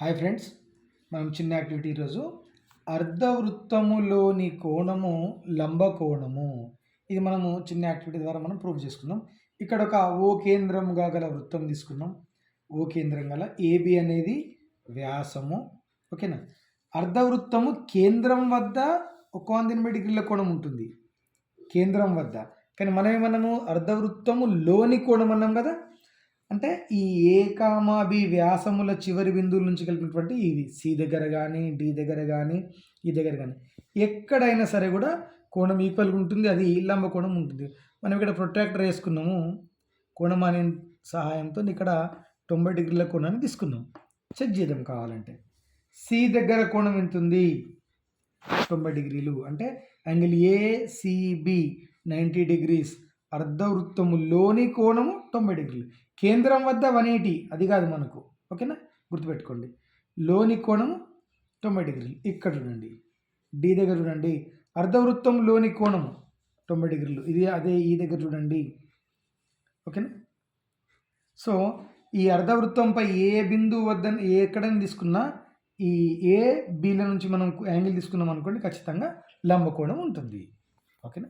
Hi friends మనం చిన్న activity ఈరోజు. అర్ధవృత్తములోని కోణము లంబ కోణము ఇది మనము చిన్న యాక్టివిటీ ద్వారా మనం ప్రూవ్ చేసుకుందాం. ఇక్కడ ఒక ఓ కేంద్రముగా గల వృత్తం తీసుకున్నాం ఓ కేంద్రం గల ఏబి అనేది వ్యాసము. ఓకేనా? అర్ధవృత్తము కేంద్రం వద్ద ఒక వంద ఎనభై డిగ్రీల కోణం ఉంటుంది. కేంద్రం వద్ద. కానీ మనం ఏమన్నాము అర్ధవృత్తము లోని కోణం అన్నాం కదా? అంటే ఈ ఏ కామా బి వ్యాసముల చివరి బిందువుల నుంచి కలిపినటువంటి ఇది. సి దగ్గర కానీ డి దగ్గర కానీ ఈ దగ్గర కానీ ఎక్కడైనా సరే కూడా కోణం ఈక్వల్గా ఉంటుంది. అది లంబ కోణం ఉంటుంది. మనం ఇక్కడ ప్రొట్రాక్టర్ వేసుకున్నాము. అనే సహాయంతో ఇక్కడ తొంభై డిగ్రీల కోణాన్ని తీసుకున్నాం. చెక్ చేద్దాం కావాలంటే. సి దగ్గర కోణం ఎంత ఉంది? తొంభై డిగ్రీలు. అంటే యాంగిల్ ఏసిబి నైంటీ డిగ్రీస్. అర్ధవృత్తములోని కోణము తొంభై డిగ్రీలు. కేంద్రం వద్ద వన్ ఎయిటీ అది కాదు మనకు. ఓకేనా? గుర్తుపెట్టుకోండి. లోని కోణము తొంభై డిగ్రీలు. ఇక్కడ చూడండి. డి దగ్గర చూడండి. అర్ధవృత్తం లోని కోణము తొంభై డిగ్రీలు. ఇది అదే ఈ దగ్గర చూడండి. ఓకేనా? సో ఈ అర్ధవృత్తంపై ఏ బిందువు వద్ద ఏ ఎక్కడైనా తీసుకున్నా ఈ ఏ బీల నుంచి మనం యాంగిల్ తీసుకున్నాం అనుకోండి ఖచ్చితంగా లంబకోణం ఉంటుంది. ఓకేనా?